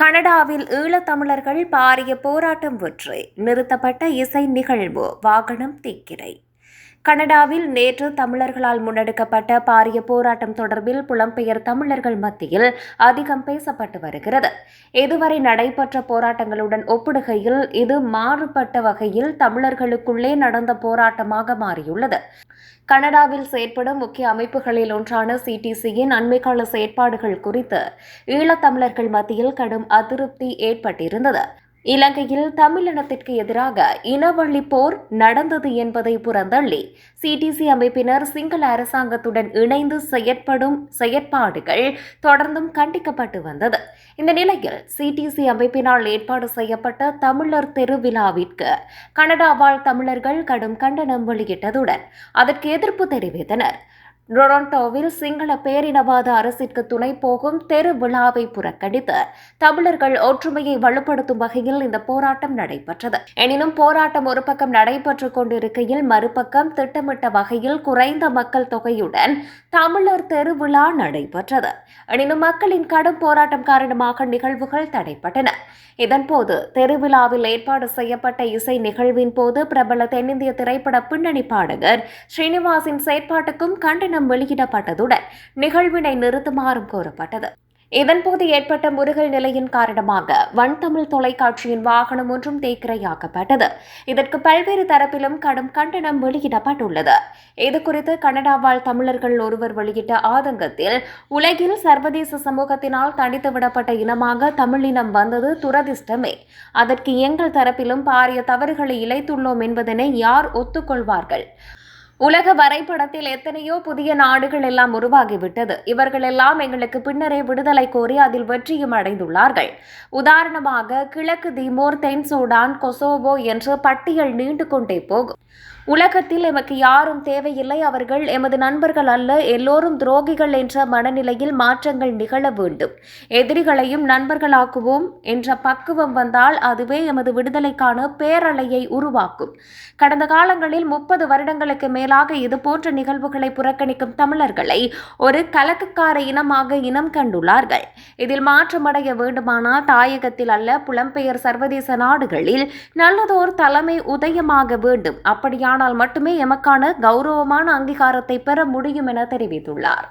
கனடாவில் ஈழத்தமிழர்கள் பாரிய போராட்டம் ஒன்று நிறுத்தப்பட்ட இசை நிகழ்வு வாகனம் தீக்கிரை. கனடாவில் நேற்று தமிழர்களால் முன்னெடுக்கப்பட்ட பாரிய போராட்டம் தொடர்பில் புலம்பெயர் தமிழர்கள் மத்தியில் அதிகம் பேசப்பட்டு வருகிறது. இதுவரை நடைபெற்ற போராட்டங்களுடன் ஒப்பிடுகையில் இது மாறுபட்ட வகையில் தமிழர்களுக்குள்ளே நடந்த போராட்டமாக மாறியுள்ளது. கனடாவில் செயற்படும் முக்கிய அமைப்புகளில் ஒன்றான சிடிசியின் அண்மைக்கால செயற்பாடுகள் குறித்து ஈழத்தமிழர்கள் மத்தியில் கடும் அதிருப்தி ஏற்பட்டிருந்தது. இலங்கையில் தமிழினத்திற்கு எதிராக இனவழி போர் நடந்தது என்பதை புறந்தள்ளி சிடிசி அமைப்பினர் சிங்கள அரசாங்கத்துடன் இணைந்து செயற்படும் செயற்பாடுகள் தொடர்ந்தும் கண்டிக்கப்பட்டு வந்தது. இந்த நிலையில் சிடிசி அமைப்பினால் ஏற்பாடு செய்யப்பட்ட தமிழர் தெருவிழாவிற்கு கனடா வாழ் தமிழர்கள் கடும் கண்டனம் வெளியிட்டதுடன் அதற்கு எதிர்ப்பு தெரிவித்தனர். ரொரண்டோவில் சிங்கள பேரினவாத அரசிற்கு துணை போகும் தெரு விழாவை புறக்கணித்து தமிழர்கள் ஒற்றுமையை வலுப்படுத்தும் வகையில் இந்த போராட்டம் நடைபெற்றது. எனினும் போராட்டம் ஒரு பக்கம் நடைபெற்றுக் கொண்டிருக்கையில் மறுபக்கம் திட்டமிட்ட வகையில் குறைந்த மக்கள் தொகையுடன் தமிழர் தெருவிழா நடைபெற்றது. எனினும் மக்களின் கடும் போராட்டம் காரணமாக நிகழ்வுகள் தடைப்பட்டன இதன்போது தெருவிழாவில் ஏற்பாடு செய்யப்பட்ட இசை நிகழ்வின் போது பிரபல தென்னிந்திய திரைப்பட பின்னணி பாடகர் ஸ்ரீனிவாசின் செயற்பாட்டுக்கும் கண்டன கண்டனம் வெளியிடப்பட்டதுடன் நிகழ்வினை நிறுத்துமாறும் கோரப்பட்டது. இதன்போது ஏற்பட்ட முருகல் நிலையின் காரணமாக வன் தமிழ் தொலைக்காட்சியின் வாகனம் ஒன்றும் தேக்கிரையாக்கப்பட்டது. இதற்கு பல்வேறு தரப்பிலும் கடும் கண்டனம் வெளியிடப்பட்டுள்ளது. இதுகுறித்து கனடா வாழ் தமிழர்கள் ஒருவர் வெளியிட்ட ஆதங்கத்தில் உலகில் சர்வதேச சமூகத்தினால் தனித்து விடப்பட்ட இனமாக தமிழினம் வந்தது துரதிர்ஷ்டமே. அதற்கு எங்கள் தரப்பிலும் பாரிய தவறுகளை இழைத்துள்ளோம் என்பதனை யார் ஒத்துக்கொள்வார்கள்? உலக வரைபடத்தில் எத்தனையோ புதிய நாடுகள் எல்லாம் உருவாகிவிட்டது. இவர்கள் எல்லாம் எங்களுக்கு பின்னரே விடுதலை கோரி அதில் வெற்றியும் அடைந்துள்ளார்கள். உதாரணமாக கிழக்கு திமோர் தென் சூடான் கொசோவோ என்று பட்டியல் நீண்டு கொண்டே போகும். உலகத்தில் எமக்கு யாரும் தேவையில்லை. அவர்கள் எமது நண்பர்கள் அல்ல. எல்லோரும் துரோகிகள் என்ற மனநிலையில் மாற்றங்கள் நிகழ வேண்டும். எதிரிகளையும் நண்பர்களாக்குவோம் என்ற பக்குவம் வந்தால் அதுவே எமது விடுதலைக்கான பேரலையை உருவாக்கும். கடந்த காலங்களில் முப்பது வருடங்களுக்கு மேல் மேலாக இதுபோன்ற நிகழ்வுகளை புறக்கணிக்கும் தமிழர்களை ஒரு கலக்குக்கார இனமாக இனம் கண்டுள்ளார்கள். இதில் மாற்றமடைய வேண்டுமானால் தாயகத்தில் அல்ல புலம்பெயர் சர்வதேச நாடுகளில் நல்லதோர் தலைமை உதயமாக வேண்டும். அப்படியானால் மட்டுமே எமக்கான கௌரவமான அங்கீகாரத்தை பெற முடியும் என தெரிவித்துள்ளார்.